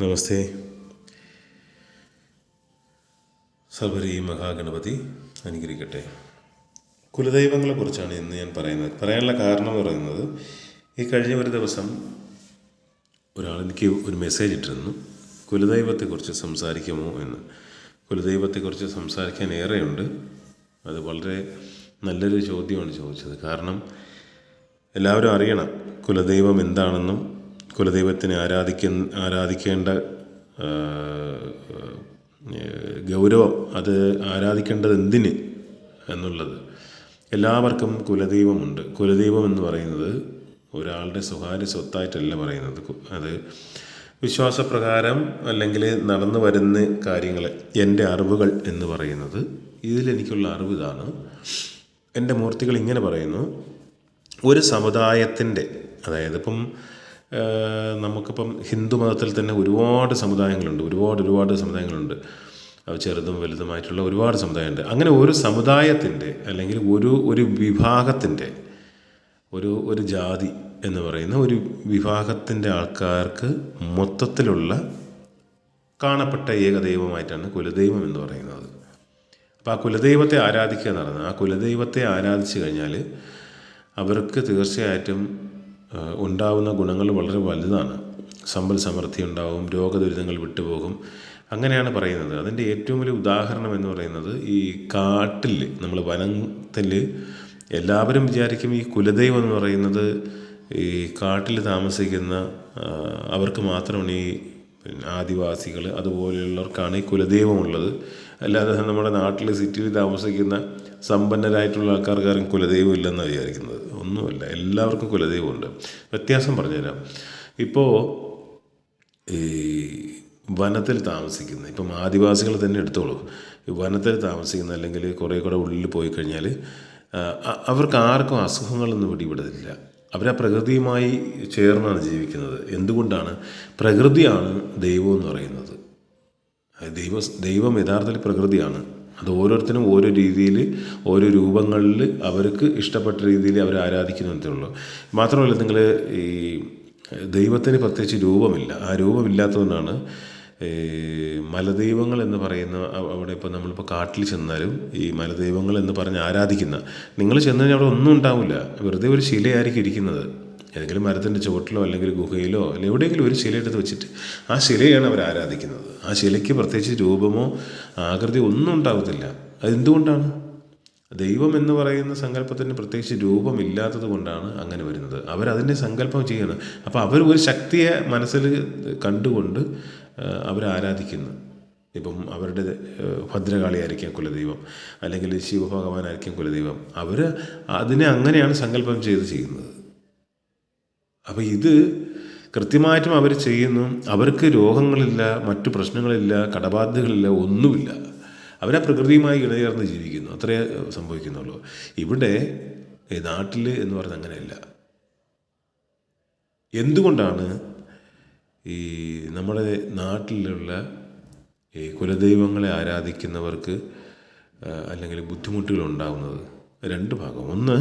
നമസ്തേ. സർവരി മഹാഗണപതി അനുഗ്രഹിക്കട്ടെ. കുലദൈവങ്ങളെക്കുറിച്ചാണ് ഇന്ന് ഞാൻ പറയുന്നത്. പറയാനുള്ള കാരണം എന്ന് പറയുന്നത് ഈ കഴിഞ്ഞ ഒരു ദിവസം ഒരാൾ എനിക്ക് ഒരു മെസ്സേജ് ഇട്ടിരുന്നു. കുലദൈവത്തെക്കുറിച്ച് സംസാരിക്കുമോ എന്ന്. കുലദൈവത്തെക്കുറിച്ച് സംസാരിക്കാൻ ഏറെയുണ്ട്. അത് വളരെ നല്ലൊരു ചോദ്യമാണ് ചോദിച്ചത്. കാരണം എല്ലാവരും അറിയണം കുലദൈവം എന്താണെന്നും കുലദൈവത്തിനെ ആരാധിക്കുന്ന ആരാധിക്കേണ്ട ഗൗരവം അത് ആരാധിക്കേണ്ടത് എന്തിന് എന്നുള്ളത്. എല്ലാവർക്കും കുലദൈവമുണ്ട്. കുലദൈവം എന്ന് പറയുന്നത് ഒരാളുടെ സ്വകാര്യ സ്വത്തായിട്ടല്ല പറയുന്നത്. അത് വിശ്വാസപ്രകാരം അല്ലെങ്കിൽ നടന്നു വരുന്ന കാര്യങ്ങൾ എന്റെ അറിവുകൾ എന്ന് പറയുന്നത്. ഇതിലെനിക്കുള്ള അറിവ് ഇതാണ്. എന്റെ മൂർത്തികൾ ഇങ്ങനെ പറയുന്നു ഒരു സമുദായത്തിന്റെ അതായത് ഇപ്പം നമുക്കിപ്പം ഹിന്ദു മതത്തിൽ തന്നെ ഒരുപാട് സമുദായങ്ങളുണ്ട്. ഒരുപാട് ഒരുപാട് സമുദായങ്ങളുണ്ട്. ചെറുതും വലുതുമായിട്ടുള്ള ഒരുപാട് സമുദായമുണ്ട്. അങ്ങനെ ഒരു സമുദായത്തിന്റെ അല്ലെങ്കിൽ ഒരു ഒരു വിഭാഗത്തിന്റെ ഒരു ഒരു ജാതി എന്ന് പറയുന്ന ഒരു വിഭാഗത്തിന്റെ ആൾക്കാർക്ക് മൊത്തത്തിലുള്ള കാണപ്പെട്ട ഏകദൈവമായിട്ടാണ് കുലദൈവം എന്ന് പറയുന്നത്. അപ്പോൾ ആ കുലദൈവത്തെ ആരാധിക്കുക എന്ന് പറയുന്നത് ആ കുലദൈവത്തെ ആരാധിച്ചു കഴിഞ്ഞാൽ അവർക്ക് തീർച്ചയായിട്ടും ഉണ്ടാവുന്ന ഗുണങ്ങൾ വളരെ വലുതാണ്. സമ്പൽ സമൃദ്ധി ഉണ്ടാവും രോഗദുരിതങ്ങൾ വിട്ടുപോകും. അങ്ങനെയാണ് പറയുന്നത്. അതിന്റെ ഏറ്റവും വലിയ ഉദാഹരണം എന്ന് പറയുന്നത് ഈ കാട്ടിൽ നമ്മൾ വനത്തിൽ എല്ലാവരും വിചാരിക്കും ഈ കുലദൈവം എന്ന് പറയുന്നത് ഈ കാട്ടിൽ താമസിക്കുന്ന അവർക്ക് മാത്രമാണ് ഈ പിന്നെ ആദിവാസികൾ അതുപോലെയുള്ളവർക്കാണ് ഈ കുലദൈവമുള്ളത് അല്ലാതെ നമ്മുടെ നാട്ടിൽ സിറ്റിയിൽ താമസിക്കുന്ന സമ്പന്നരായിട്ടുള്ള ആൾക്കാർക്കാരും കുലദൈവം ഇല്ലെന്നാണ് വിചാരിക്കുന്നത്. ഒന്നുമല്ല എല്ലാവർക്കും കുലദൈവമുണ്ട് വ്യത്യാസം പറഞ്ഞുതരാം. ഇപ്പോൾ ഈ വനത്തിൽ താമസിക്കുന്ന ഇപ്പം ആദിവാസികൾ തന്നെ എടുത്തോളൂ. വനത്തിൽ താമസിക്കുന്ന അല്ലെങ്കിൽ കുറേ കൂടെ ഉള്ളിൽ പോയി കഴിഞ്ഞാൽ ആ, അവർക്ക് ആർക്കും അസുഖങ്ങളൊന്നും പിടിപെടുന്നില്ല. അവരാ പ്രകൃതിയുമായി ചേർന്നാണ് ജീവിക്കുന്നത്. എന്തുകൊണ്ടാണ്? പ്രകൃതിയാണ് ദൈവം എന്ന് പറയുന്നത്. ദൈവം ദൈവം യഥാർത്ഥത്തിൽ പ്രകൃതിയാണ്. അത് ഓരോരുത്തരും ഓരോ രീതിയിൽ ഓരോ രൂപങ്ങളിൽ അവർക്ക് ഇഷ്ടപ്പെട്ട രീതിയിൽ അവർ ആരാധിക്കുന്നതേ ഉള്ളൂ. മാത്രമല്ല നിങ്ങൾ ഈ ദൈവത്തിന് പ്രത്യേകിച്ച് രൂപമില്ല. ആ രൂപമില്ലാത്തതുകൊണ്ടാണ് മലദൈവങ്ങൾ എന്ന് പറയുന്ന അവിടെ ഇപ്പോൾ നമ്മളിപ്പോൾ കാട്ടിൽ ചെന്നാലും ഈ മലദൈവങ്ങൾ എന്ന് പറഞ്ഞ് ആരാധിക്കുന്ന നിങ്ങൾ ചെന്ന് കഴിഞ്ഞാൽ അവിടെ ഒന്നും ഉണ്ടാവില്ല. വെറുതെ ഒരു ശിലയായിരിക്കും ഇരിക്കുന്നത്. ഏതെങ്കിലും മരത്തിന്റെ ചുവട്ടിലോ അല്ലെങ്കിൽ ഗുഹയിലോ അല്ലെങ്കിൽ എവിടെയെങ്കിലും ഒരു ശിലയെടുത്ത് വെച്ചിട്ട് ആ ശിലയാണ് അവർ ആരാധിക്കുന്നത്. ആ ശിലയ്ക്ക് പ്രത്യേകിച്ച് രൂപമോ ആകൃതിയോ ഒന്നും ഉണ്ടാകത്തില്ല അതെന്തുകൊണ്ടാണ്? ദൈവം എന്ന് പറയുന്ന സങ്കല്പത്തിന് പ്രത്യേകിച്ച് രൂപമില്ലാത്തത് കൊണ്ടാണ് അങ്ങനെ വരുന്നത്. അവരതിന്റെ സങ്കല്പം ചെയ്യണം അപ്പോൾ അവർ ഒരു ശക്തിയെ മനസ്സിൽ കണ്ടുകൊണ്ട് അവർ ആരാധിക്കുന്നു. ഇപ്പം അവരുടെ ഭദ്രകാളി ഭദ്രകാളിയായിരിക്കാം കുലദൈവം. അല്ലെങ്കിൽ ശിവഭഗവാനായിരിക്കും കുലദൈവം. അവർ അതിനെ അങ്ങനെയാണ് സങ്കല്പം ചെയ്ത് ചെയ്യുന്നത്. അപ്പോൾ ഇത് കൃത്യമായിട്ടും അവർ ചെയ്യുന്നു. അവർക്ക് രോഗങ്ങളില്ല മറ്റു പ്രശ്നങ്ങളില്ല കടബാധ്യതകളില്ല ഒന്നുമില്ല. അവരാ പ്രകൃതിയുമായി ഇണചേർന്ന് ജീവിക്കുന്നു. അത്രേ സംഭവിക്കുന്നുള്ളൂ. ഇവിടെ നാട്ടിൽ എന്ന് പറഞ്ഞാൽ അങ്ങനെയല്ല. എന്തുകൊണ്ടാണ് ഈ നമ്മുടെ നാട്ടിലുള്ള ഈ കുലദൈവങ്ങളെ ആരാധിക്കുന്നവർക്ക് അല്ലെങ്കിൽ ബുദ്ധിമുട്ടുകൾ ഉണ്ടാകുന്നത് രണ്ട് ഭാഗം. ഒന്ന്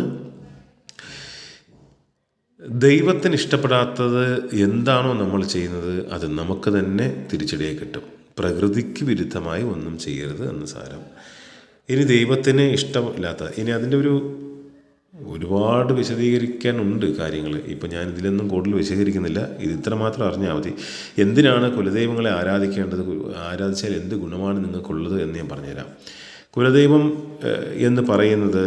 ദൈവത്തിന് ഇഷ്ടപ്പെടാത്തത് എന്താണോ നമ്മൾ ചെയ്യുന്നത് അത് നമുക്ക് തന്നെ തിരിച്ചടിയായി കിട്ടും. പ്രകൃതിക്ക് വിരുദ്ധമായി ഒന്നും ചെയ്യരുത് എന്ന് സാരം. ഇനി ദൈവത്തിന് ഇഷ്ടമില്ലാത്ത ഇനി അതിന്റെ ഒരു ഒരുപാട് വിശദീകരിക്കാനുണ്ട് കാര്യങ്ങൾ. ഇപ്പം ഞാൻ ഇതിലൊന്നും കൂടുതൽ വിശദീകരിക്കുന്നില്ല. ഇത് ഇത്ര മാത്രം അറിഞ്ഞാൽ മതി. എന്തിനാണ് കുലദൈവങ്ങളെ ആരാധിക്കേണ്ടത്? ആരാധിച്ചാൽ എന്ത് ഗുണമാണ് നിങ്ങൾക്കുള്ളത് എന്ന് ഞാൻ പറഞ്ഞുതരാം. കുലദൈവം എന്ന് പറയുന്നത്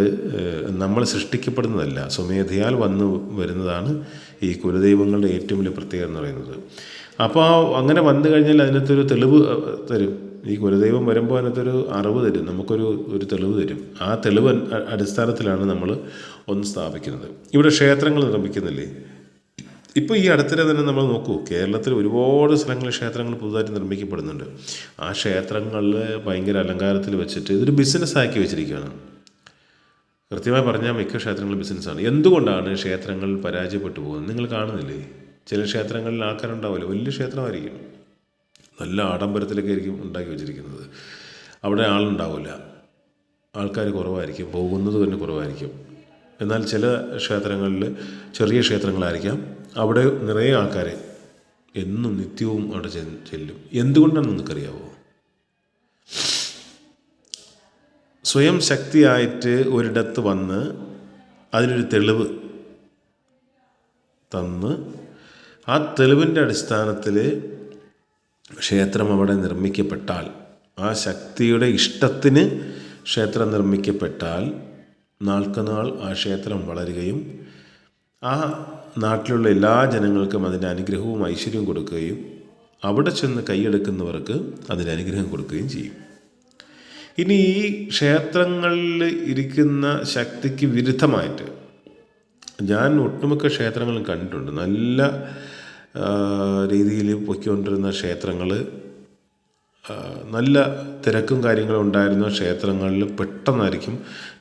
നമ്മൾ സൃഷ്ടിക്കപ്പെടുന്നതല്ല. സ്വമേധയാൽ വന്നു വരുന്നതാണ് ഈ കുലദൈവങ്ങളുടെ ഏറ്റവും വലിയ പ്രത്യേകത എന്ന് പറയുന്നത്. അപ്പോൾ അങ്ങനെ വന്നു കഴിഞ്ഞാൽ അതിനകത്തൊരു തെളിവ് തരും. ഈ കുലദൈവം വരുമ്പോൾ അതിനകത്തൊരു അറിവ് തരും. നമുക്കൊരു ഒരു തെളിവ് തരും. ആ തെളിവ് അടിസ്ഥാനത്തിലാണ് നമ്മൾ ഒന്ന് സ്ഥാപിക്കുന്നത്. ഇവിടെ ക്ഷേത്രങ്ങൾ നിർമ്മിക്കുന്നില്ലേ? ഇപ്പോൾ ഈ അടുത്തിടെ തന്നെ നമ്മൾ നോക്കൂ കേരളത്തിൽ ഒരുപാട് സ്ഥലങ്ങളിൽ ക്ഷേത്രങ്ങൾ പുതുതായിട്ട് നിർമ്മിക്കപ്പെടുന്നുണ്ട്. ആ ക്ഷേത്രങ്ങളിൽ ഭയങ്കര അലങ്കാരത്തിൽ വെച്ചിട്ട് ഇതൊരു ബിസിനസ് ആക്കി വെച്ചിരിക്കുകയാണ്. കൃത്യമായി പറഞ്ഞാൽ മിക്ക ക്ഷേത്രങ്ങളും ബിസിനസ്സാണ്. എന്തുകൊണ്ടാണ് ക്ഷേത്രങ്ങൾ പരാജയപ്പെട്ടു പോകുന്നത്? നിങ്ങൾ കാണുന്നില്ലേ? ചില ക്ഷേത്രങ്ങളിൽ ആൾക്കാരുണ്ടാവില്ല വലിയ ക്ഷേത്രമായിരിക്കും. നല്ല ആഡംബരത്തിലൊക്കെ ആയിരിക്കും ഉണ്ടാക്കി വെച്ചിരിക്കുന്നത്. അവിടെ ആളുണ്ടാവില്ല. ആൾക്കാർ കുറവായിരിക്കും. പോകുന്നത് തന്നെ കുറവായിരിക്കും. എന്നാൽ ചില ക്ഷേത്രങ്ങളിൽ ചെറിയ ക്ഷേത്രങ്ങളായിരിക്കാം അവിടെ നിറയെ ആൾക്കാർ എന്നും നിത്യവും അവിടെ ചെല്ലും. എന്തുകൊണ്ടാണെന്ന് നിങ്ങൾക്കറിയാവോ? സ്വയം ശക്തിയായിട്ട് ഒരിടത്ത് വന്ന് അതിനൊരു തെളിവ് തന്ന് ആ തെളിവിന്റെ അടിസ്ഥാനത്തിൽ ക്ഷേത്രം അവിടെ നിർമ്മിക്കപ്പെട്ടാൽ ആ ശക്തിയുടെ ഇഷ്ടത്തിന് ക്ഷേത്രം നിർമ്മിക്കപ്പെട്ടാൽ നാൾക്കുനാൾ ആ ക്ഷേത്രം വളരുകയും ആ നാട്ടിലുള്ള എല്ലാ ജനങ്ങൾക്കും അതിന്റെ അനുഗ്രഹവും ഐശ്വര്യവും കൊടുക്കുകയും അവിടെ ചെന്ന് കൈയെടുക്കുന്നവർക്ക് അതിന്റെ അനുഗ്രഹം കൊടുക്കുകയും ചെയ്യും. ഇനി ഈ ക്ഷേത്രങ്ങളിൽ ഇരിക്കുന്ന ശക്തിക്ക് വിരുദ്ധമായിട്ട് ഞാൻ ഒട്ടുമിക്ക ക്ഷേത്രങ്ങളും കണ്ടിട്ടുണ്ട്. നല്ല രീതിയിൽ പൊയ്ക്കൊണ്ടിരുന്ന ക്ഷേത്രങ്ങൾ നല്ല തിരക്കും കാര്യങ്ങളും ഉണ്ടായിരുന്ന ക്ഷേത്രങ്ങളിൽ പെട്ടെന്നായിരിക്കും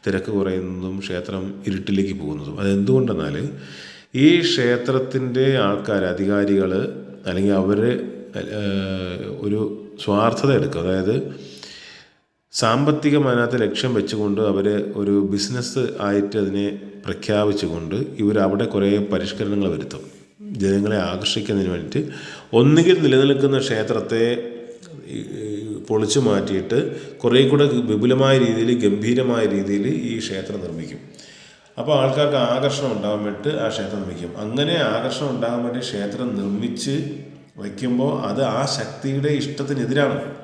തിരക്ക് കുറയുന്നതും ക്ഷേത്രം ഇരുട്ടിലേക്ക് പോകുന്നതും. അതെന്തുകൊണ്ടെന്നാൽ ഈ ക്ഷേത്രത്തിന്റെ ആൾക്കാർ അധികാരികൾ അല്ലെങ്കിൽ അവർ ഒരു സ്വാർത്ഥത എടുക്കുക. അതായത് സാമ്പത്തികമാനത്തെ ലക്ഷ്യം വെച്ചുകൊണ്ട് അവർ ഒരു ബിസിനസ് ആയിട്ട് അതിനെ പ്രഖ്യാപിച്ചുകൊണ്ട് ഇവർ അവിടെ കുറേ പരിഷ്കരണങ്ങൾ വരുത്തും. ജനങ്ങളെ ആകർഷിക്കുന്നതിന് വേണ്ടിയിട്ട് ഒന്നുകിൽ നിലനിൽക്കുന്ന ക്ഷേത്രത്തെ പൊളിച്ചു മാറ്റിയിട്ട് കുറേ കൂടെ വിപുലമായ രീതിയിൽ ഗംഭീരമായ രീതിയിൽ ഈ ക്ഷേത്രം നിർമ്മിക്കും. അപ്പോൾ ആൾക്കാർക്ക് ആകർഷണം ഉണ്ടാകാൻ വേണ്ടിയിട്ട് ആ ക്ഷേത്രം നിർമ്മിക്കും. അങ്ങനെ ആകർഷണം ഉണ്ടാകാൻ വേണ്ടി ക്ഷേത്രം നിർമ്മിച്ച് വയ്ക്കുമ്പോൾ അത് ആ ശക്തിയുടെ ഇഷ്ടത്തിനെതിരാണ്.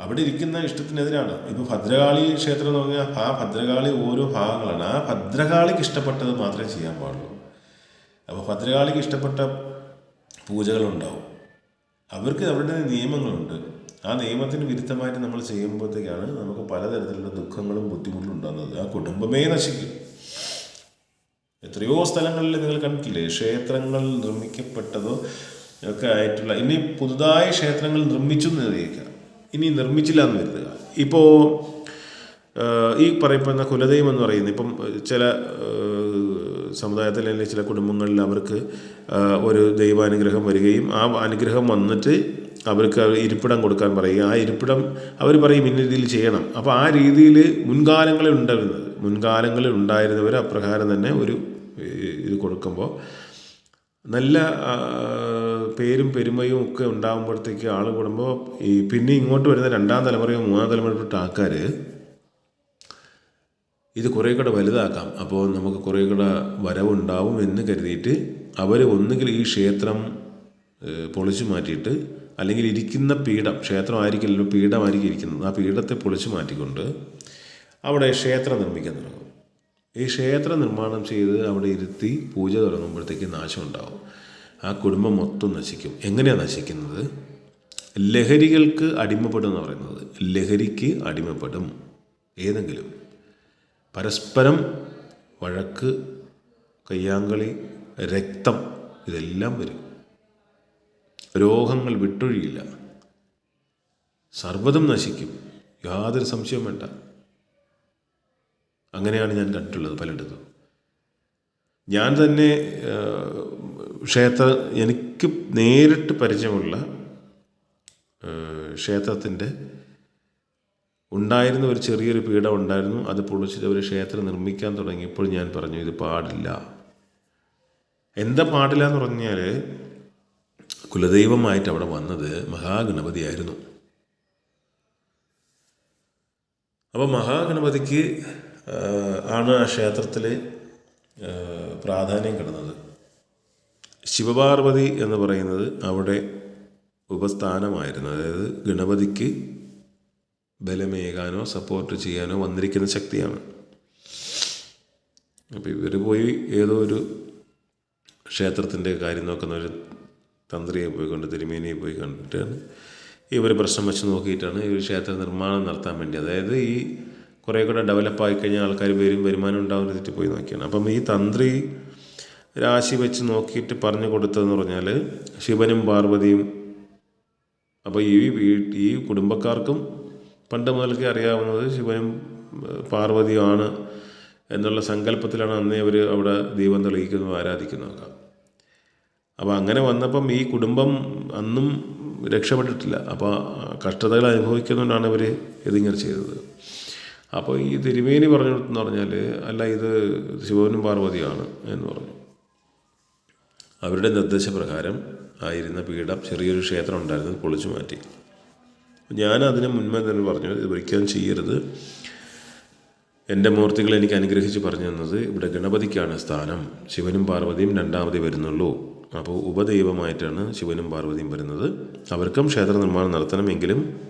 അവിടെ ഇരിക്കുന്ന ഇഷ്ടത്തിനെതിരാണ്. ഇപ്പോൾ ഭദ്രകാളി ക്ഷേത്രം എന്ന് പറഞ്ഞാൽ ആ ഭദ്രകാളി ഓരോ ഭാഗങ്ങളാണ്. ആ ഭദ്രകാളിക്ക് ഇഷ്ടപ്പെട്ടത് മാത്രമേ ചെയ്യാൻ പാടുള്ളൂ. അപ്പോൾ ഭദ്രകാളിക്ക് ഇഷ്ടപ്പെട്ട പൂജകളുണ്ടാവും. അവർക്ക് അവരുടെ നിയമങ്ങളുണ്ട്. ആ നിയമത്തിന് വിരുദ്ധമായിട്ട് നമ്മൾ ചെയ്യുമ്പോഴത്തേക്കാണ് നമുക്ക് പലതരത്തിലുള്ള ദുഃഖങ്ങളും ബുദ്ധിമുട്ടും ഉണ്ടാകുന്നത്. ആ കുടുംബമേ നശിക്കും. എത്രയോ സ്ഥലങ്ങളിൽ നിങ്ങൾ കണ്ടിട്ടില്ലേ? ക്ഷേത്രങ്ങൾ നിർമ്മിക്കപ്പെട്ടതോ ഒക്കെ ആയിട്ടുള്ള ഇനി പുതുതായി ക്ഷേത്രങ്ങൾ നിർമ്മിച്ചു അറിയിക്കാം. ഇനി നിർമ്മിച്ചില്ല എന്ന് വരുത്തുക ഇപ്പോൾ ഈ പറയപ്പെടുന്ന കുലദൈവം എന്ന് പറയുന്നത് ഇപ്പം ചില സമുദായത്തിൽ അല്ലെങ്കിൽ ചില കുടുംബങ്ങളിൽ അവർക്ക് ഒരു ദൈവാനുഗ്രഹം വരികയും ആ അനുഗ്രഹം വന്നിട്ട് അവർക്ക് ഇരിപ്പിടം കൊടുക്കാൻ പറയുക. ആ ഇരിപ്പിടം അവർ പറയും ഇന്ന രീതിയിൽ ചെയ്യണം. അപ്പോൾ ആ രീതിയിൽ മുൻകാലങ്ങളിൽ ഉണ്ടായിരുന്നത് മുൻകാലങ്ങളിൽ ഉണ്ടായിരുന്നവർ അപ്രകാരം തന്നെ ഒരു ഇത് കൊടുക്കുമ്പോൾ നല്ല പേരും പെരുമയും ഒക്കെ ഉണ്ടാകുമ്പോഴത്തേക്ക് ആൾ കൂടുമ്പോൾ ഈ പിന്നെ ഇങ്ങോട്ട് വരുന്ന രണ്ടാം തലമുറയോ മൂന്നാം തലമുറയിൽപ്പെട്ട ആൾക്കാർ ഇത് കുറേ കൂടെ വലുതാക്കാം. അപ്പോൾ നമുക്ക് കുറേ കൂടെ വരവുണ്ടാവും എന്ന് കരുതിയിട്ട് അവർ ഒന്നുകിൽ ഈ ക്ഷേത്രം പൊളിച്ചു മാറ്റിയിട്ട് അല്ലെങ്കിൽ ഇരിക്കുന്ന പീഠം ക്ഷേത്രം ക്ഷേത്രമായിരിക്കില്ലല്ലോ പീഠമായിരിക്കും ഇരിക്കുന്നത്. ആ പീഠത്തെ പൊളിച്ചു മാറ്റിക്കൊണ്ട് അവിടെ ക്ഷേത്രം നിർമ്മിക്കാൻ തുടങ്ങും. ഈ ക്ഷേത്ര നിർമ്മാണം ചെയ്ത് അവിടെ ഇരുത്തി പൂജ തുടങ്ങുമ്പോഴത്തേക്ക് നാശം ഉണ്ടാവും ആ കുടുംബം മൊത്തം നശിക്കും. എങ്ങനെയാണ് നശിക്കുന്നത്? ലഹരികൾക്ക് അടിമപ്പെടും എന്ന് പറയുന്നത്. ലഹരിക്ക് അടിമപ്പെടും. ഏതെങ്കിലും പരസ്പരം വഴക്ക് കയ്യാങ്കളി രക്തം ഇതെല്ലാം വരും. രോഗങ്ങൾ വിട്ടൊഴിയില്ല. സർവതും നശിക്കും. യാതൊരു സംശയവും വേണ്ട. അങ്ങനെയാണ് ഞാൻ കണ്ടിട്ടുള്ളത് പലയിടത്തും. ഞാൻ തന്നെ ക്ഷേത്ര എനിക്ക് നേരിട്ട് പരിചയമുള്ള ക്ഷേത്രത്തിന്റെ ഉണ്ടായിരുന്ന ഒരു ചെറിയൊരു പീഠം ഉണ്ടായിരുന്നു. അത് പൊളിച്ചിട്ട് അവർ ക്ഷേത്രം നിർമ്മിക്കാൻ തുടങ്ങിയപ്പോൾ ഞാൻ പറഞ്ഞു ഇത് പാടില്ല. എന്താ പാടില്ല എന്ന് പറഞ്ഞാൽ കുലദൈവമായിട്ട് അവിടെ വന്നത് മഹാഗണപതിയായിരുന്നു. അപ്പോൾ മഹാഗണപതിക്ക് ആണ് ആ ക്ഷേത്രത്തിൽ പ്രാധാന്യം കിടന്നത്. ശിവപാർവതി എന്ന് പറയുന്നത് അവിടെ ഉപസ്ഥാനമായിരുന്നു. അതായത് ഗണപതിക്ക് ബലമേകാനോ സപ്പോർട്ട് ചെയ്യാനോ വന്നിരിക്കുന്ന ശക്തിയാണ്. അപ്പോൾ ഇവർ പോയി ഏതോ ഒരു ക്ഷേത്രത്തിന്റെ കാര്യം നോക്കുന്ന ഒരു തന്ത്രിയെ പോയി കണ്ട് തിരുമേനിയെ പോയി കണ്ടിട്ടാണ് ഇവർ പ്രശ്നം വെച്ച് നോക്കിയിട്ടാണ് ഈ ക്ഷേത്ര നിർമ്മാണം നടത്താൻ വേണ്ടി. അതായത് ഈ കുറേ കൂടെ ഡെവലപ്പായി കഴിഞ്ഞാൽ ആൾക്കാർ വരും വരുമാനം ഉണ്ടാവുന്ന തെറ്റി പോയി നോക്കിയാണ്. അപ്പം ഈ തന്ത്രി രാശി വെച്ച് നോക്കിയിട്ട് പറഞ്ഞു കൊടുത്തതെന്ന് പറഞ്ഞാൽ ശിവനും പാർവതിയും അപ്പോൾ ഈ ഈ കുടുംബക്കാർക്കും പണ്ട് മുതൽക്കേ അറിയാവുന്നത് ശിവനും പാർവതിയുമാണ് എന്നുള്ള സങ്കല്പത്തിലാണ് അന്നേ അവർ അവിടെ ദീപം തെളിയിക്കുന്നതും ആരാധിക്കുന്നതൊക്കെ അപ്പോൾ അങ്ങനെ വന്നപ്പം ഈ കുടുംബം അന്നും രക്ഷപ്പെട്ടിട്ടില്ല. അപ്പോൾ കഷ്ടതകൾ അനുഭവിക്കുന്നതുകൊണ്ടാണ് ഇവർ ഇതിങ്ങനെ ചെയ്തത്. അപ്പോൾ ഈ തിരുമേനി എന്ന് പറഞ്ഞാൽ അല്ല ഇത് ശിവനും പാർവതിയാണ് എന്ന് പറഞ്ഞു. അവരുടെ നിർദ്ദേശപ്രകാരം ആയിരുന്ന പീഠം ചെറിയൊരു ക്ഷേത്രം ഉണ്ടായിരുന്നത് പൊളിച്ചു മാറ്റി. ഞാൻ അതിന് മുൻപേ തന്നെ പറഞ്ഞു ഇത് ഒരിക്കലും ചെയ്യരുത്. എന്റെ മൂർത്തികളെ എനിക്ക് അനുഗ്രഹിച്ച് പറഞ്ഞു തന്നത് ഇവിടെ ഗണപതിക്കാണ് സ്ഥാനം. ശിവനും പാർവതിയും രണ്ടാമതേ വരുന്നുള്ളൂ. അപ്പോൾ ഉപദൈവമായിട്ടാണ് ശിവനും പാർവതിയും വരുന്നത്. അവർക്കും ക്ഷേത്ര നിർമ്മാണം നടത്തണമെങ്കിലും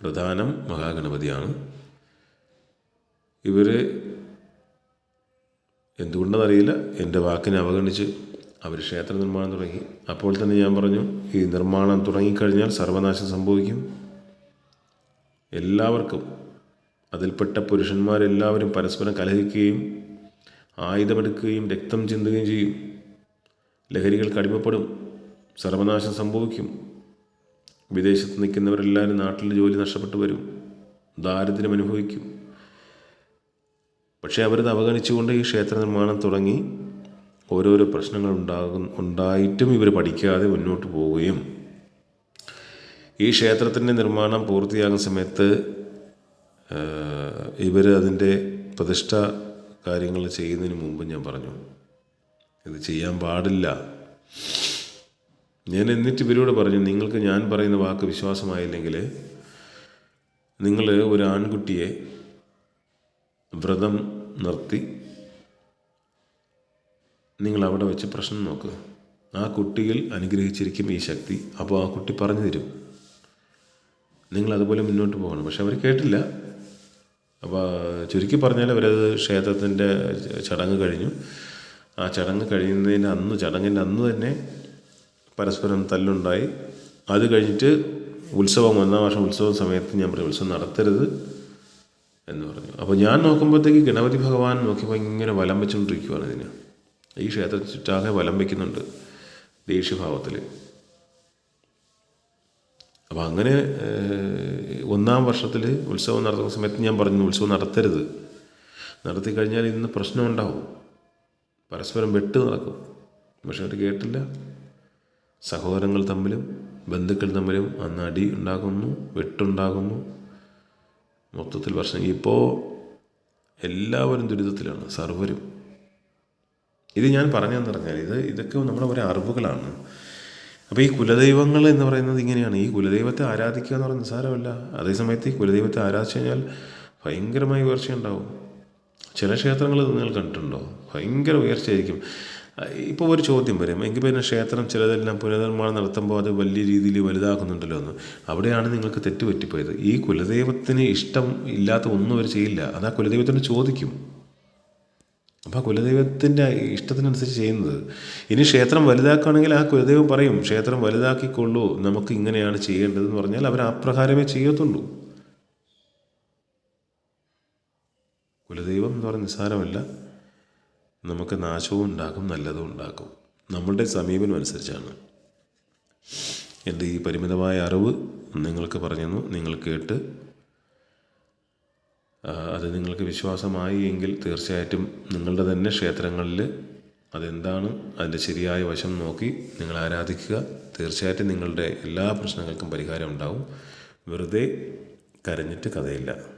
പ്രധാനം മഹാഗണപതിയാണ്. ഇവർ എന്തുകൊണ്ടെന്നറിയില്ല. എന്റെ വാക്കിനെ അവഗണിച്ച് അവർ ക്ഷേത്ര നിർമ്മാണം തുടങ്ങി. അപ്പോൾ തന്നെ ഞാൻ പറഞ്ഞു ഈ നിർമ്മാണം തുടങ്ങിക്കഴിഞ്ഞാൽ സർവനാശം സംഭവിക്കും. എല്ലാവർക്കും അതിൽപ്പെട്ട പുരുഷന്മാരെല്ലാവരും പരസ്പരം കലഹിക്കുകയും ആയുധമെടുക്കുകയും രക്തം ചിന്തുകയും ചെയ്യും. ലഹരികൾ കടിമപ്പെടും സർവനാശം സംഭവിക്കും. വിദേശത്ത് നിൽക്കുന്നവരെല്ലാവരും നാട്ടിൽ ജോലി നഷ്ടപ്പെട്ടു വരും ദാരിദ്ര്യം അനുഭവിക്കും. പക്ഷേ അവരത് അവഗണിച്ചുകൊണ്ട് ഈ ക്ഷേത്ര നിർമ്മാണം തുടങ്ങി. ഓരോരോ പ്രശ്നങ്ങൾ ഉണ്ടാകും ഉണ്ടായിട്ടും ഇവർ പഠിക്കാതെ മുന്നോട്ട് പോവുകയും ഈ ക്ഷേത്രത്തിന്റെ നിർമ്മാണം പൂർത്തിയാകുന്ന സമയത്ത് ഇവർ അതിന്റെ പ്രതിഷ്ഠ കാര്യങ്ങൾ ചെയ്യുന്നതിന് മുമ്പ് ഞാൻ പറഞ്ഞു ഇത് ചെയ്യാൻ പാടില്ല. ഞാൻ എന്നിട്ട് ഇവരോട് പറഞ്ഞു നിങ്ങൾക്ക് ഞാൻ പറയുന്ന വാക്ക് വിശ്വാസമായില്ലെങ്കിൽ നിങ്ങൾ ഒരു ആൺകുട്ടിയെ വ്രതം നിർത്തി നിങ്ങൾ അവിടെ വെച്ച് പ്രശ്നം നോക്ക്. ആ കുട്ടിയിൽ അനുഗ്രഹിച്ചിരിക്കും ഈ ശക്തി. അപ്പോൾ ആ കുട്ടി പറഞ്ഞു തരും. നിങ്ങൾ അതുപോലെ മുന്നോട്ട് പോകണം. പക്ഷെ അവർ കേട്ടില്ല. അപ്പോൾ ചുരുക്കി പറഞ്ഞാൽ അവരത് ക്ഷേത്രത്തിന്റെ ചടങ്ങ് കഴിഞ്ഞു. ആ ചടങ്ങ് കഴിയുന്നതിന് അന്ന് ചടങ്ങിന്റെ അന്ന് തന്നെ പരസ്പരം തല്ലുണ്ടായി. അത് കഴിഞ്ഞിട്ട് ഉത്സവം ഒന്നാം വർഷം ഉത്സവ സമയത്ത് ഞാൻ പറഞ്ഞു ഉത്സവം നടത്തരുത് എന്ന് പറഞ്ഞു. അപ്പോൾ ഞാൻ നോക്കുമ്പോഴത്തേക്ക് ഗണപതി ഭഗവാൻ നോക്കിയപ്പോൾ ഇങ്ങനെ വലം വെച്ചുകൊണ്ടിരിക്കുവാണ് ഇതിന്. ഈ ക്ഷേത്ര ചുറ്റാകെ വലം വയ്ക്കുന്നുണ്ട് ദേഷ്യഭാവത്തിൽ അപ്പോൾ അങ്ങനെ ഒന്നാം വർഷത്തിൽ ഉത്സവം നടത്തുന്ന സമയത്ത് ഞാൻ പറഞ്ഞു ഉത്സവം നടത്തരുത്. നടത്തി കഴിഞ്ഞാൽ ഇന്ന് പ്രശ്നം ഉണ്ടാവും പരസ്പരം വെട്ട് നടക്കും. പക്ഷെ അവർ കേട്ടില്ല. സഹോദരങ്ങൾ തമ്മിലും ബന്ധുക്കൾ തമ്മിലും അന്ന് അടി ഉണ്ടാകുന്നു വെട്ടുണ്ടാകുന്നു. മൊത്തത്തിൽ പ്രശ്നം. ഇപ്പോൾ എല്ലാവരും ദുരിതത്തിലാണ്. സർവരും. ഇത് ഞാൻ പറഞ്ഞതെന്ന് പറഞ്ഞാൽ ഇത് ഇതൊക്കെ നമ്മുടെ ഒരു അറിവുകളാണ്. അപ്പോൾ ഈ കുലദൈവങ്ങൾ എന്ന് പറയുന്നത് ഇങ്ങനെയാണ്. ഈ കുലദൈവത്തെ ആരാധിക്കുക എന്ന് പറയുന്നത് നിസ്സാരമല്ല അതേസമയത്ത് ഈ കുലദൈവത്തെ ആരാധിച്ചു കഴിഞ്ഞാൽ ഭയങ്കരമായ ഉയർച്ചയുണ്ടാവും ചില ക്ഷേത്രങ്ങൾ നിങ്ങൾ കണ്ടിട്ടുണ്ടോ? ഭയങ്കര ഉയർച്ചയായിരിക്കും. ഇപ്പോൾ ഒരു ചോദ്യം വരും. എങ്കിൽ പിന്നെ ക്ഷേത്രം ചിലതെല്ലാം പുനർനിർമ്മാണം നടത്തുമ്പോൾ അത് വലിയ രീതിയിൽ വലുതാക്കുന്നുണ്ടല്ലോ എന്ന്. അവിടെയാണ് നിങ്ങൾക്ക് തെറ്റ് പറ്റിപ്പോയത് ഈ കുലദൈവത്തിന് ഇഷ്ടം ഇല്ലാത്ത ഒന്നും അവർ ചെയ്യില്ല. അത് ആ കുലദൈവത്തിന് ചോദിക്കും. അപ്പോൾ കുലദൈവത്തിന്റെ ഇഷ്ടത്തിനനുസരിച്ച് ചെയ്യുന്നത്. ഇനി ക്ഷേത്രം വലുതാക്കുകയാണെങ്കിൽ ആ കുലദൈവം പറയും ക്ഷേത്രം വലുതാക്കിക്കൊള്ളൂ നമുക്ക് ഇങ്ങനെയാണ് ചെയ്യേണ്ടതെന്ന് പറഞ്ഞാൽ അവർ അപ്രകാരമേ ചെയ്യത്തുള്ളൂ. കുലദൈവം എന്ന് പറഞ്ഞ നിസ്സാരമല്ല. നമുക്ക് നാശവും ഉണ്ടാക്കും നല്ലതും ഉണ്ടാക്കും. നമ്മളുടെ സമീപനം അനുസരിച്ചാണ്. എന്റെ ഈ പരിമിതമായ അറിവ് നിങ്ങൾക്ക് പറഞ്ഞു നിങ്ങൾ കേട്ട് അത് നിങ്ങൾക്ക് വിശ്വാസമായി എങ്കിൽ തീർച്ചയായിട്ടും നിങ്ങളുടെ തന്നെ ക്ഷേത്രങ്ങളിൽ അതെന്താണ് അതിന്റെ ശരിയായ വശം നോക്കി നിങ്ങൾ ആരാധിക്കുക. തീർച്ചയായിട്ടും നിങ്ങളുടെ എല്ലാ പ്രശ്നങ്ങൾക്കും പരിഹാരം ഉണ്ടാവും. വെറുതെ കരഞ്ഞിട്ട് കഥയില്ല.